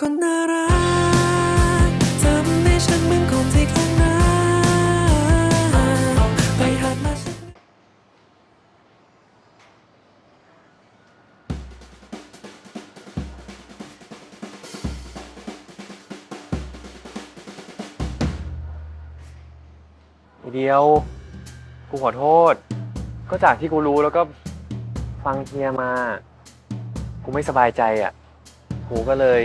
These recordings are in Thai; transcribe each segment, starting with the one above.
คนน่ารักทำให้ฉันเหมือนคนที่คลั่งรักไปหัดมาสักไอ้เดียว กูขอโทษ ก็จากที่กูรู้แล้วก็ฟังเฮียมา กูไม่สบายใจอะ กูก็เลย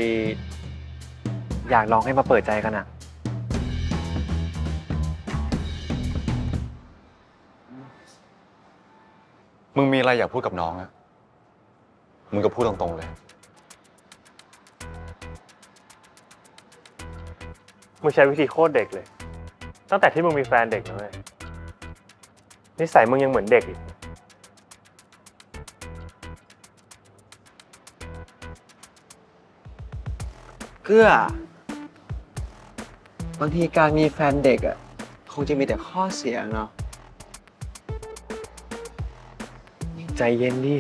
อยากลองให้มาเปิดใจกันอะมึงมีอะไรอยากพูดกับน้องอะมึงก็พูดตรงๆเลย มึงใช้วิธีโคตรเด็กเลย ตั้งแต่ที่มึงมีแฟนเด็กนะเลยนิสัยมึงยังเหมือนเด็กอีก เกื้อบางทีการมีแฟนเด็กอะคงจะมีแต่ข้อเสียเนาะใจเย็นดิ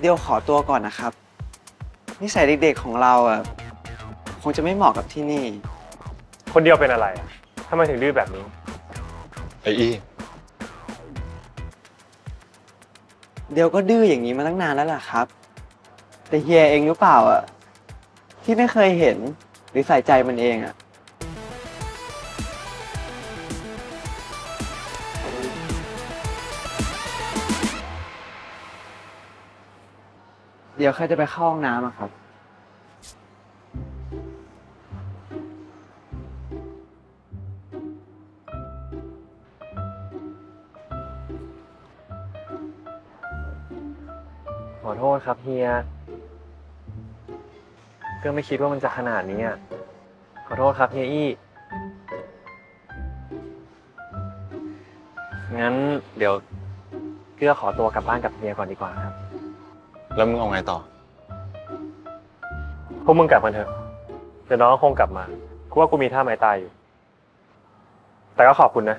เดี๋ยวขอตัวก่อนนะครับ นิสัยเด็กๆของเราอะคงจะไม่เหมาะกับที่นี่ คนเดียวเป็นอะไรอะทำไมถึงดื้อแบบนี้ ไอ้อี้ เดี๋ยวก็ดื้ออย่างนี้มาตั้งนานแล้วล่ะครับ แต่เฮียเองหรือเปล่าอะ ที่ไม่เคยเห็นหรือใส่ใจมันเองอะ เดี๋ยวใครจะไปเข้าห้องน้ำอะครับ ครับเฮีย ก็ไม่คิดว่ามันจะขนาดนี้อะขอโทษครับเฮียอี้ งั้นเดี๋ยวเกื้อขอตัวกลับบ้านกับเฮียก่อนดีกว่าครับ แล้วมึงเอาไงต่อ พวกมึงกลับกันเถอะ เดี๋ยวน้องก็คงกลับมากูว่ากูมีท่าไม้ตายอยู่ แต่ก็ขอบคุณนะ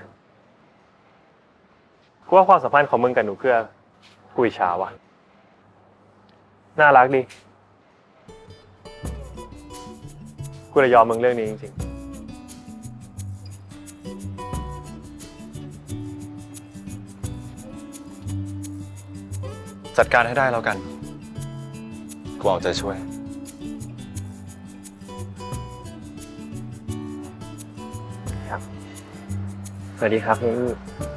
กูว่าความสัมพันธ์ของมึงกับหนูเกื้อกูอิจฉาว่ะ น่ารักดี กูเลยยอมมึงเรื่องนี้จริงๆ จัดการให้ได้แล้วกัน กูเอาใจช่วย สวัสดีครับเ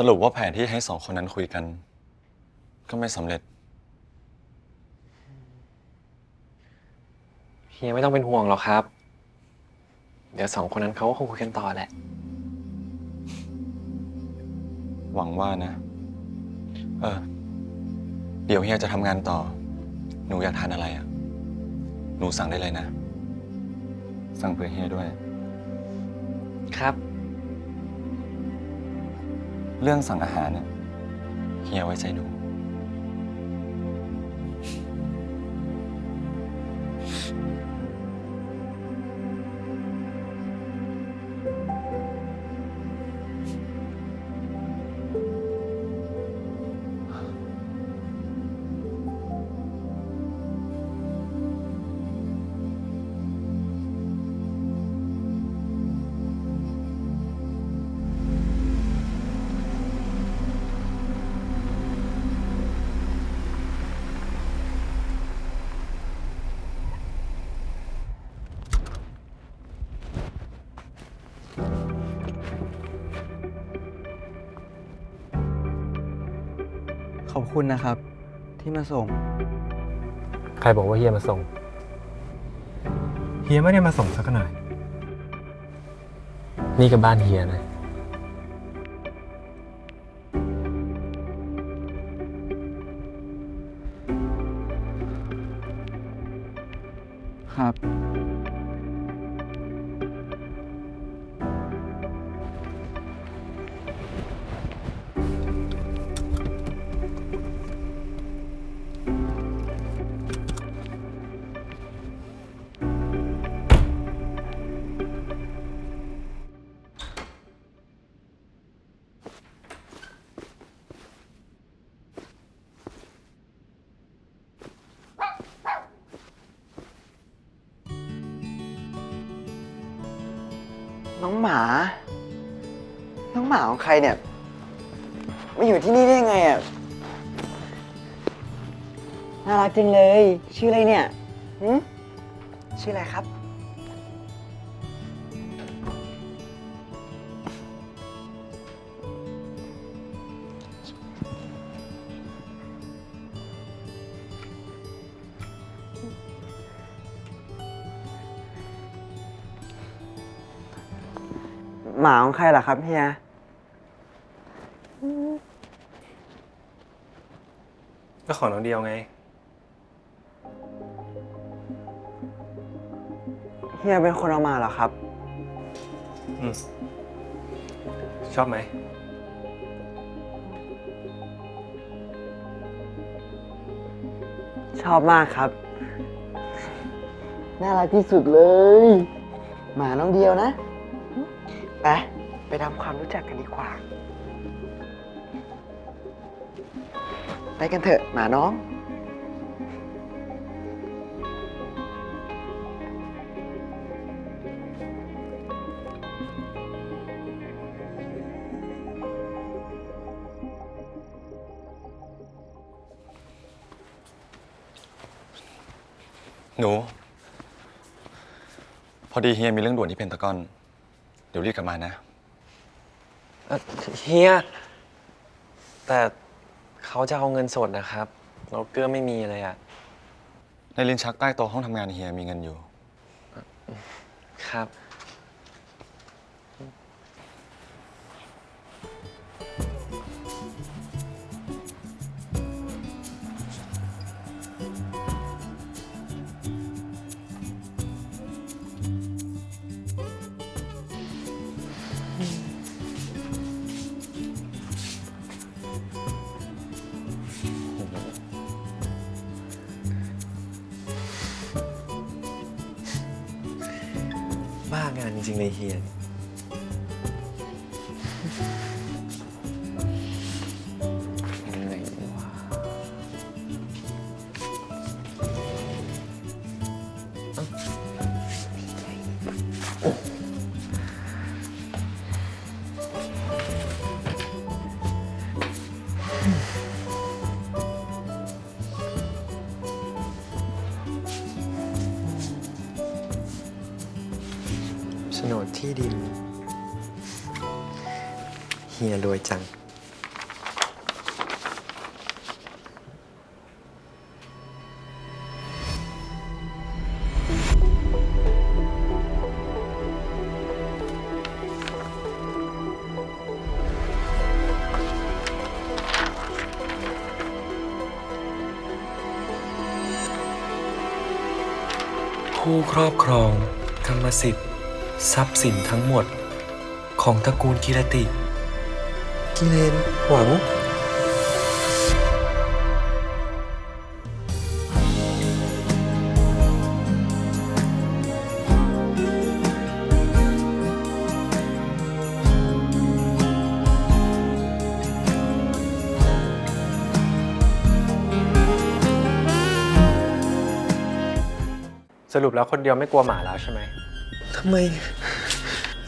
สรุปว่าแผนที่ให้สองคนนั้นคุยกัน ก็ไม่สำเร็จ เฮียไม่ต้องเป็นห่วงหรอกครับ เดี๋ยวสองคนนั้นเขาก็คงคุยกันต่อแหละ หวังว่านะ เออ เดี๋ยวเฮียจะทำงานต่อ หนูอยากทานอะไรอะ หนูสั่งได้เลยนะ สั่งเผื่อเฮียด้วย ครับ เรื่องสั่งอาหารเนี่ยเฮียไว้ใจหนู คุณนะครับ ที่มาส่ง ใครบอกว่าเฮียมาส่ง เฮียไม่ได้มาส่งสักหน่อย นี่ก็บ้านเฮียนะ น้องหมา น้องหมาของใครเนี่ยมาอยู่ที่นี่ได้ยังไงอะ น่ารักจริงเลย ชื่ออะไรเนี่ยหืมชื่ออะไรครับ มาของใครล่ะครับเฮีย ก็ของน้องเดียวไง เฮียเป็นคนเอามาเหรอครับ อืม ชอบไหม ชอบมากครับ น่ารักที่สุดเลย หมาน้องเดียวนะ ไปไปทำความรู้จักกันดีกว่า ไปกันเถอะหมาน้อง หนู พอดีเฮียมีเรื่องด่วนที่เพนตากอน เดี๋ยวรีบกลับมานะ เอ่อเฮีย แต่เขาจะเอาเงินสดนะครับเราเกื้อไม่มีเลยอะในลิ้นชักใต้โต๊ะห้องทำงานเฮียมีเงินอยู่ ครับ บ้าง โฉนดที่ดิน เฮียรวยจัง ผู้ครอบครอง กรรมสิทธิ์ ทรัพย์สินทั้งหมดของตระกูลกิรติ กิเลนหวัง สรุปแล้วคนเดียวไม่กลัวหมาแล้วใช่ไหม ทำไม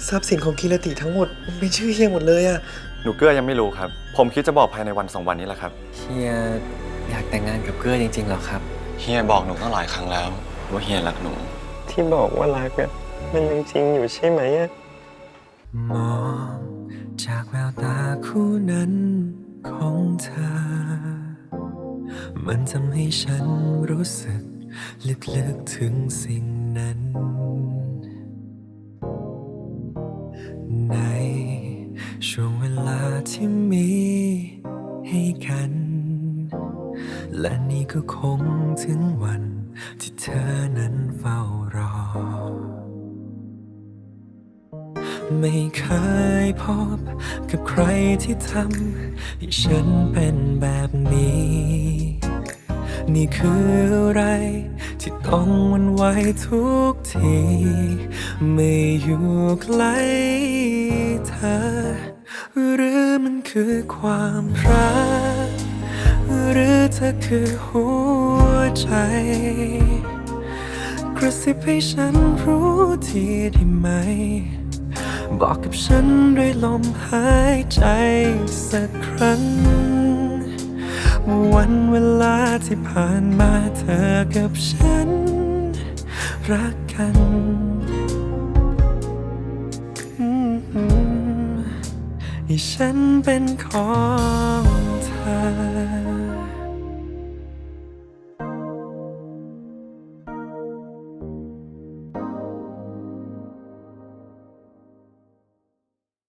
ทรัพย์สินของกิรติทั้งหมดเป็นชื่อเฮียหมดเลยอะหนูเกื้อยังไม่รู้ครับ ผมคิดจะบอกภายในวันสองวันนี้แหละครับ เฮียอยากแต่งงานกับเกื้อจริงๆเหรอครับ เฮียบอกหนูตั้งหลายครั้งแล้ว ว่าเฮียรักหนู ที่บอกว่ารักอะมันยังจริงอยู่ใช่ไหมอะมองจากแววตาคู่นั้นของเธอ มันทำให้ฉันรู้สึกลึกๆถึงสิ่งนั้น ใน ช่วงเวลาที่มีให้กัน และนี่ก็คงถึงวันที่เธอนั้นเฝ้ารอ ไม่เคยพบกับใครที่ทำให้ฉันเป็นแบบนี้ นี่คืออะไร ที่ต้องหวันไหวทุกที ไม่อยู่ใกล้เธอ หรือมันคือความรัก หรือเธอคือหัวใจ กระซิบให้ฉันรู้ทีได้ไหม บอกกับฉันด้วยลมหายใจสักครั้ง วันเวลาที่ผ่านมาเธอกับฉัน รักกันอืมให้ฉันเป็นของเธอ